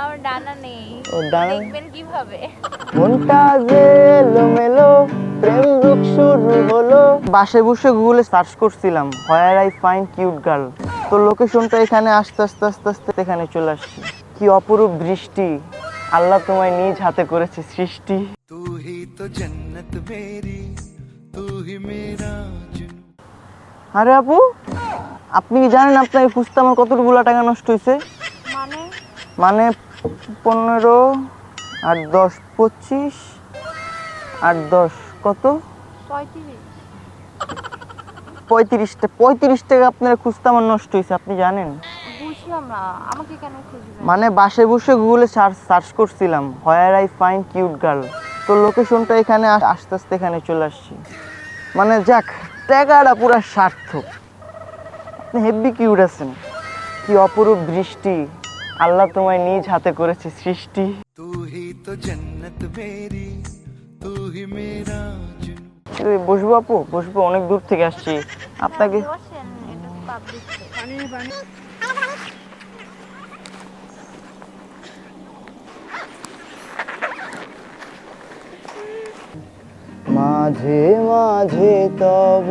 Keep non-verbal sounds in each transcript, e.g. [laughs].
আমার ডানা নেই। ও ডানা? দেখবেন কীভাবে। মনটা যে এলোমেলো প্রেম রূপ শুরু হলো। বাসে বসে গুগলে সার্চ করছিলাম where I find cute girl তো লোকেশনটা এখানে আস্তে আস্তে আস্তে আস্তে এখানে চলে আসছে। কি অপরূপ দৃষ্টি। আল্লাহ তোমায় নিজ হাতে করেছে সৃষ্টি। তুই তো জন্নত মেরি তুই মেরা আরে আপু আপনি কি জানেন আপনার ফুস্তা আমার কতটুকু টাকা নষ্ট হয়েছে মানে পনেরো আর দশ পঁচিশ আর দশ কত? পঁয়ত্রিশ পঁয়ত্রিশটা। পঁয়ত্রিশ টাকা আপনার খুঁজতে আমার নষ্ট হয়েছে আপনি জানেন? মানে বাসে বসে গুগলে সার্চ সার্চ করছিলাম where I find cute girl তো লোকেশনটা এখানে আস্তে আস্তে এখানে চলে আসছি। মানে যাক টাকাটা পুরো সার্থক। আপনি হেভি কিউট আছেন। কি অপরূপ দৃষ্টি। আল্লাহ তোমায় নিজ হাতে করেছে সৃষ্টি। তুই তো জান্নাত মেরি তুই মেরা জুনুন বসবো আপু বসবো অনেক দূর থেকে আসছি। আপনাকে মাঝে মাঝে তব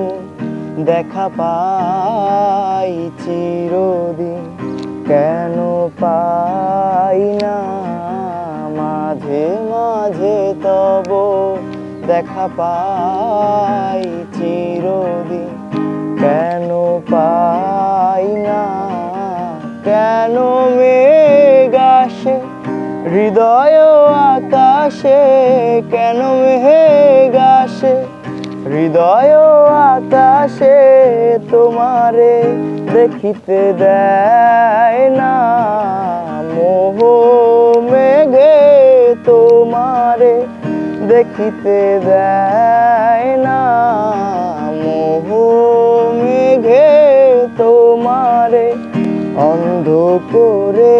দেখা পাই চিরদিন। কেন পাই না? মাঝে মাঝে তব দেখা পাই চিরদিন। কেন পাই না? কেন মেঘ আসে? হৃদয় আকাশে কেন মেঘ আসে? হৃদয় আকাশে তোমারে দেখিতে দেয় না। মোহ মেঘে তোমারে দেখিতে দেয় না। মোহ মেঘে তোমারে অন্ধ করে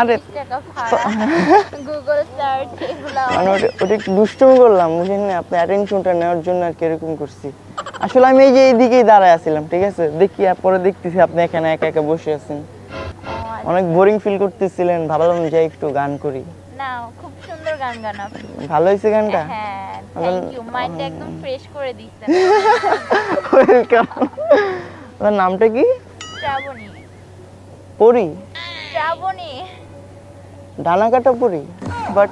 আরে, মানে ওটা একটু দুষ্টুমি করলাম বুঝলেন না আপনি অ্যাটেনশনটা নেওয়ার জন্য আর কীরকম করছি। আসলে আমি এই যে এইদিকেই দাঁড়ায় আছিলাম ঠিক আছে? দেখি পরে দেখতেছি আপনি এখানে একা একা বসে আছেন। অনেক বোরিং ফিল করতেছিলেন ভাবলাম যে একটু গান করি। না খুব সুন্দর গান গান আপনি। ভালো হয়েছে গানটা? হ্যাঁ থ্যাংক ইউ মাইন্ডটা একদম ফ্রেশ করে দিচ্ছেন ওয়েলকাম আপনার নামটা কি? শ্রাবণী। পরি? শ্রাবণী। ডানা কাটা পরি বাট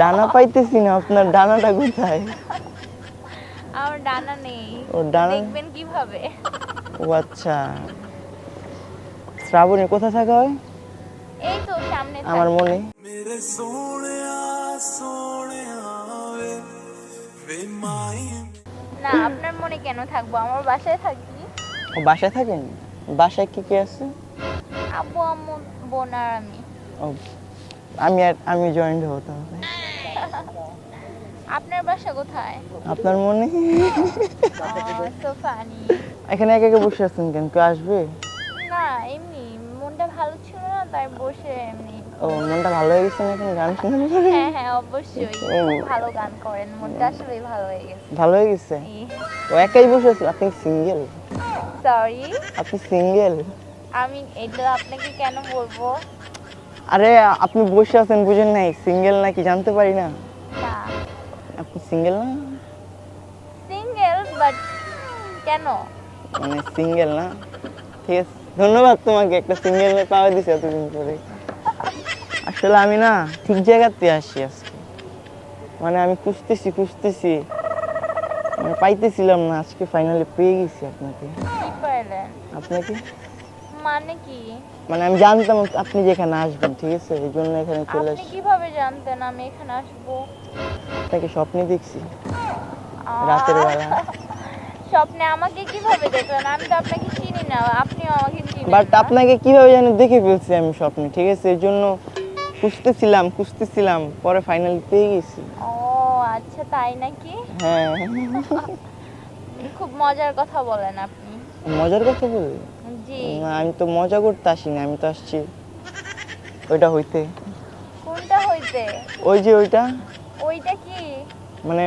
ডানা পাইতেছি না আপনার ডানাটা কোথায়? আমার ডানা নেই। ও ডানা দেখবেন কীভাবে। ও আচ্ছা। শ্রাবণী কোথায় থাকা হয়? এই তো সামনে আমার মনে। মেরে সোনিয়া সোনিয়া বে মাই না আপনার মনে কেন থাকব? আমার বাসায় থাকি। ও বাসায় থাকেন? বাসায় কি কি আছে? আব্বু আম্মু বোন আর আমি। আমি আর আমি জয়েন্ট হতে হবে। [laughs] আপনার বাসা কোথায়? আপনার মনে? সো ফানি এখানে একা একা বসে আছেন কেন? কেউ আসবে? না এমনি। মনটা ভালো ছিল না তাই বসে এমনি। ও মনটা ভালো হয়ে গেছে এখন গান শুনে হ্যাঁ হ্যাঁ অবশ্যই। ভালো গান করেন। মনটা আসলে ভালো হয়ে গেছে। ভালো হয়ে গেছে? ও একাই বসে আছে? আপনি সিঙ্গেল সরি আপনি সিঙ্গেল আমি এটা আপনাকে কেন বলব? আরে আপনি বসে আছেন বুঝেন নাই সিঙ্গেল নাকি জানতে পারি না। আপনি সিঙ্গেল না? সিঙ্গেল বাট কেন? মানে সিঙ্গেল না? ঠিক আছে ধন্যবাদ তোমাকে একটা সিঙ্গেল পাওয়া দিছে এতদিন পরে আসলে আমি না ঠিক জায়গাতে আসি আজকে। মানে আমি খুঁজতেছি খুঁজতেছি। মানে পাইতেছিলাম না আজকে ফাইনালি পেয়ে গেছি আপনাকে। আপনাকে? মানে কি? মানে আমি জানতাম আপনি যেখানে আসবেন ঠিক আছে? এই জন্য এখানে চলে আপনি কীভাবে জানতেন আমি এখানে আসব? আপনাকে স্বপ্নে দেখছি। রাতের বেলা। [laughs] স্বপ্নে আমাকে কীভাবে দেখলেন? আমি তো আপনাকে চিনি না আপনিও আমাকে চিনেন বাট আপনাকে কীভাবে জানি দেখে ফেলছি আমি স্বপ্নে ঠিক আছে? এর জন্য খুঁজতেছিলাম খুঁজতেছিলাম পরে ফাইনালি পেয়ে গেছি। ও আচ্ছা তাই নাকি? হ্যাঁ। [laughs] খুব মজার কথা বলেন আপনি। মজার কথা বলি জি। আমি তো মজা করতে আসিনি আমি তো আসছি। ওইটা হইতে। কোনটা হইতে? ওই যে ওইটা? ওইটা কি? মানে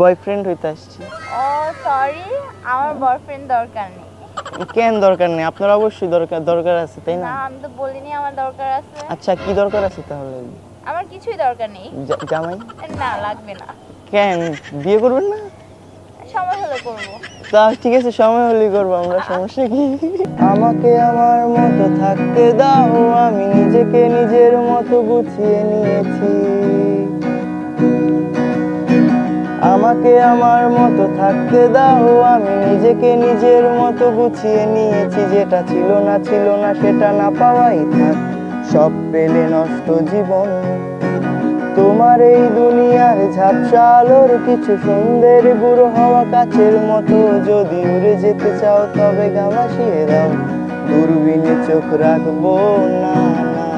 বয়ফ্রেন্ড হইতে আসছি। ও সরি আমার বয়ফ্রেন্ড দরকার নেই। কেন দরকার নেই? আপনার অবশ্যই দরকার দরকার আছে তাই না? আমি তো বলিনি আমার দরকার আছে। আচ্ছা কি দরকার আছে তাহলে? আমার কিছুই দরকার নেই। জামাই? না লাগবে না। কেন? বিয়ে করবেন না? সময় হলে করব। তা ঠিক আছে সময় হলেই করব আমরা সমস্যা কি? আমাকে আমার মতো থাকতে দাও আমি নিজেকে নিজের মতো গুছিয়ে নিয়েছি। আমাকে আমার মতো থাকতে দাও আমি নিজেকে নিজের মতো গুছিয়ে নিয়েছি। যেটা ছিল না ছিল না সেটা না পাওয়াই থাক সব পেলে নষ্ট জীবন। তোমার এই দুনিয়ার ঝাপসা আলোর কিছু সুন্দর গুরু হওয়া কাছের মতো যদি উড়ে যেতে চাও তবে গা ভাসিয়ে দাও দূরবীনে চোখ রাখব না না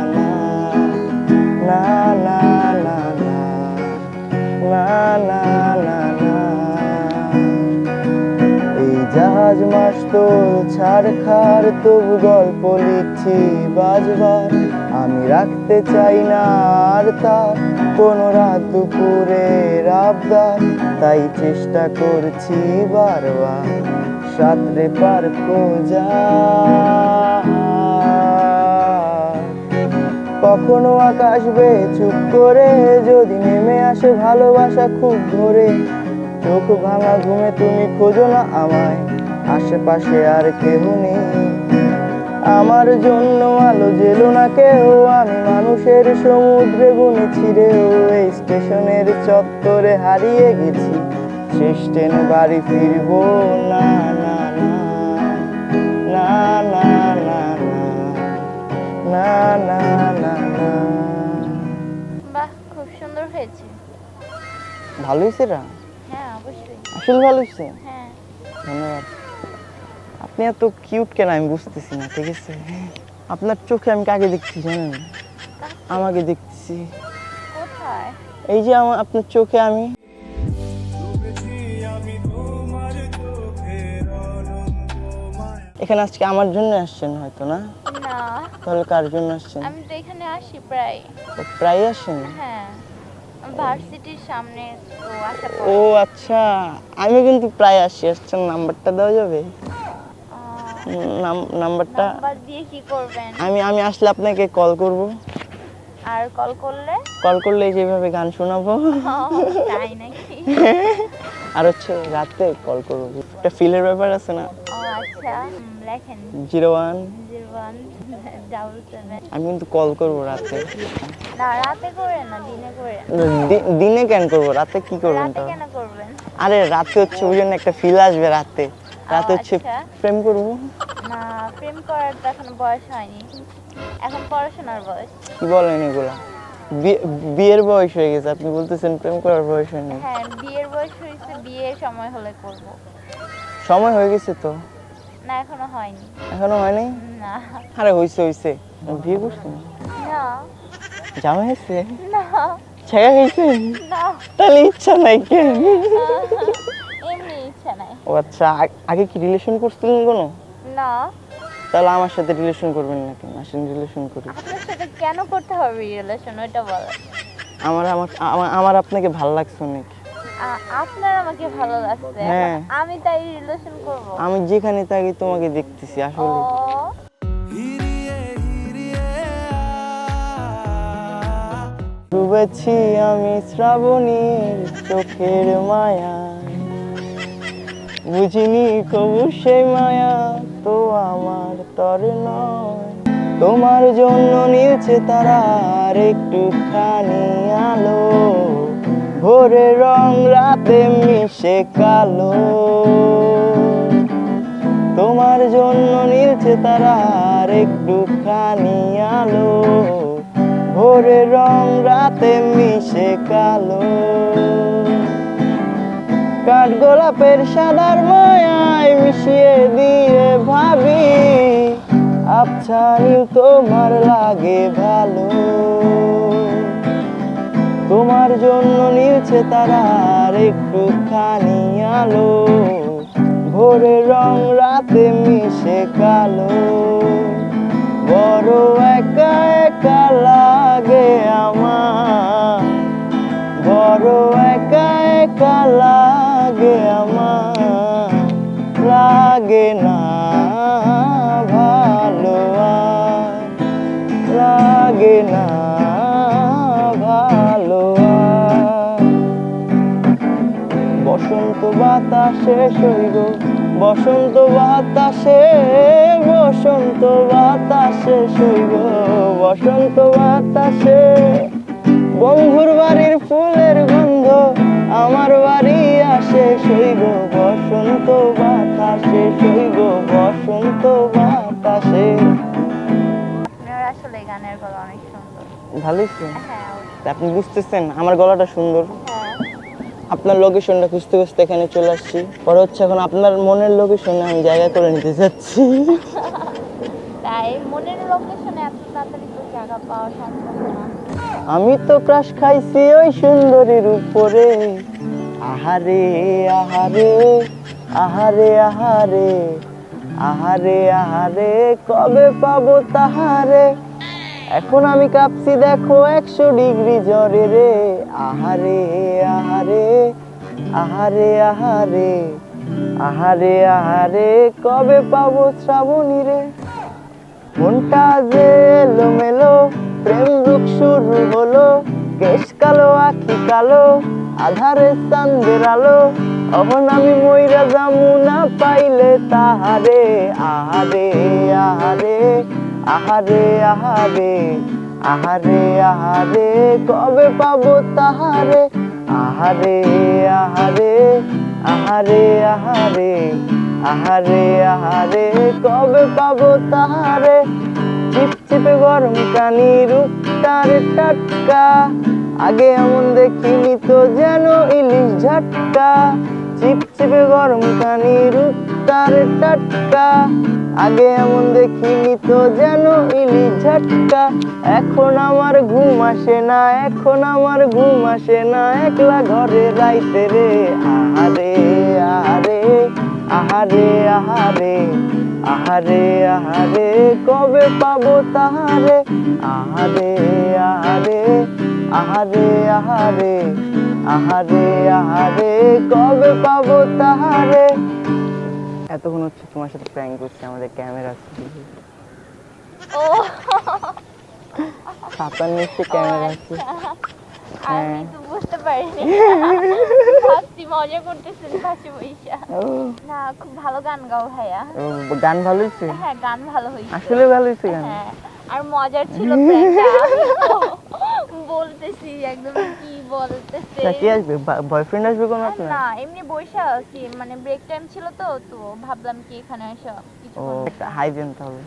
না না না না না না না না জাহাজ মাস্টল ছাড় খার তবু গল্প লিখছি বাজবার আমি রাখতে চাই না আর তার কোনো রাত দুপুরে আবদার। তাই চেষ্টা করছি বারবার সাঁতরে পার কখনো আকাশ বেয়ে চুপ করে, যদি নেমে আসে ভালোবাসা খুব ধরে। চোখ ভাঙা ঘুমে তুমি খোঁজো না আমায়। আশেপাশে আর কেউ নেই। আমার জন্য আলো জেলো না কেউ। আমি মানুষের সমুদ্রে বুনে ছিঁড়েও এই স্টেশনের চত্বরে হারিয়ে গেছি। শেষ ট্রেনে বাড়ি ফিরবো। না না না না না না না না না না। না বাহ খুব সুন্দর হয়েছে। ভালো হয়েছে রা হ্যাঁ অবশ্যই। আসলে ভালো হয়েছে হ্যাঁ। ধন্যবাদ। আপনি এত কিউট কেন আমি বুঝতেছি না ঠিক আছে? আপনার চোখে আমি কাকে দেখছি জানেন? আমাকে দেখতেছি এই যে আমার আপনার চোখে আমি। এখানে আজকে আমার জন্য আসছেন হয়তো না? তাহলে কার জন্য আসছেন? আমি তো এখানে আসি প্রায়। প্রায় আসেন? হ্যাঁ। ভার্সিটির সামনে ও আচ্ছা। আমি কিন্তু প্রায় আসি আসছেন নাম্বারটা দেওয়া যাবে? নাম্বারটা? দিয়ে কি করবেন? আমি আমি আসলে আপনাকে কল করব। আর কল করলে? কল করলে যেভাবে গান শোনাবো। তাই নাকি? [laughs] আর হচ্ছে রাতে কল করব। একটা ফিলের ব্যাপার আছে না? আচ্ছা লেখেন। Zero one zero one double seven আমি কিন্তু কল করব রাতে। না রাতে করেন না দিনে করেন। দিনে কেন করব? রাতে কি করবেন রাতে কেন করবেন? আরে রাতে হচ্ছে ওই জন্য একটা ফিল আসবে রাতে। রাতে হচ্ছে আচ্ছা। প্রেম করব। না প্রেম করার তো এখন বয়স হয়নি। এখন পড়াশোনার বয়স। কি বলেন এগুলা? বিয়ের বয়স হয়ে গেছে আপনি বলতেছেন প্রেম করার বয়স হয়নি। হ্যাঁ বিয়ের বয়স হয়েছে বিয়ের সময় হলে করব। সময় হয়ে গেছে তো? না এখনও হয়নি। এখনও হয়নি? না। আরে হয়েছে হয়েছে বিয়ে করছেন না? জামা হয়েছে? না। ছেঁকা খাইছেন না। তাহলে ইচ্ছা নাই কেন? ইচ্ছা নাই ও আচ্ছা আগে কি রিলেশন করছিলেন কোনো? না। তাহলে আমার সাথে রিলেশন করবেন নাকি? আসেন রিলেশন করি আপনার সাথে কেন করতে হবে রিলেশন ওইটা বলেন। আমার আমার আমার- আপনাকে ভালো লাগছে অনেক। আপনার আমাকে ভালো লাগছে। হ্যাঁ। আমি তাই রিলেশন করব। আমি যেখানে থাকি তোমাকে দেখতেছি আসলে। ডুবেছি আমি শ্রাবণীর চোখের মায়া। বুঝিনি কবু সে মায়া তো আমার তর নয়। তোমার জন্য নিয়েছে তারা আর একটুখানি আলো। ভোরে রং রাতে মিশে কালো। তোমার জন্য নিয়েছে তারা আর একটুখানি আলো। ভোরে রং রাতে মিশে কালো। কাঠ গোলাপের সাদার মায়ায় মিশিয়ে দিয়ে ভাবি নীল তোমার লাগে ভালো। তোমার জন্য নিয়েছে তারা আর একটুখানি আলো ভোরে রং রাতে মিশে কালো। বড় একা একা লাগে আমার, বড় একা একা লাগে আমার লাগে না ভালো লাগে না বসন্ত বাতাসে সইব বসন্ত বাতাসে বসন্ত বাতাসে সইব বসন্ত বাতাসে। বন্ধুর বাড়ির ফুলের গন্ধ ভালোই। হ্যাঁ। আপনি বুঝতেছেন আমার গলাটা সুন্দর। হ্যাঁ। আপনার লোকেশনটা খুঁজতে খুঁজতে এখানে চলে আসছি। পরে হচ্ছে এখন আপনার মনের লোকেশনে আমি জায়গা করে নিতে চাচ্ছি তাই মনের লোকেশনে এত তাড়াতাড়ি তো জায়গা পাওয়া সম্ভব না। আমি তো ক্রাশ খাইছি ওই সুন্দরীর উপরে। আহারে আহারে আহারে আহারে আহারে আহারে কবে পাবো তাহারে? এখন আমি কাঁপছি, দেখো একশো ডিগ্রি জ্বরে রে। আহারে আহারে আহারে আহারে আহারে আহারে, কবে পাবো শ্রাবণী রে? মনটা যে এলোমেলো, প্রেম রূপ শুরু হলো, কেশ কালো, আখি কালো, আধারে চান্দের আলো, অহন আমি ময়রা যামু না পাইলে তাহারে, আহারে আহারে আহারে আহারে আহারে আহারে, কবে পাবো তাহারে? আহারে আহারে আহারে আহারে আহারে আহারে, কবে পাবো তাহারে? চিপচিপে গরম কানি রূপটার টাটকা, আগে এমন দেখিনি তো যেন ইলিশ ঝাটকা। চিপচিপে গরম কানি রূপটার টাটকা আগে এমন দেখিনি তো যেন ইলিশ ঝাটকা এখন আমার ঘুম আসে না এখন আমার ঘুম আসে না একলা ঘরে রাইতে রে আহারে আহারে আহারে আহারে আহারে আহারে কবে পাবো তাহারে আহারে আহারে আহারে আহারে আহারে আহারে কবে পাবো তাহারে এতক্ষণ হচ্ছে তোমার সাথে প্র্যাঙ্ক করছে আমাদের ক্যামেরা ও। সাতার নিচে ক্যামেরা আছে। আমি হ্যাঁ। তো বুঝতে পারিনি। ভাবছি মজা করতেছেন পাশে বৈশা না খুব ভালো গান গাও ভাইয়া। গান ভালো হয়েছে হ্যাঁ গান ভালো হয়েছে আসলে ভালো হয়েছে গান? হ্যাঁ আর মজার ছিল [laughs] বলতেছি একদম কি বলতেছে। কি আসবে? বয়ফ্রেন্ড আসবে কোনো আপনার না এমনি বসে আছি। মানে ব্রেক টাইম ছিল তো তো ভাবলাম কি এখানে এসে কিছু হাই দেন তাহলে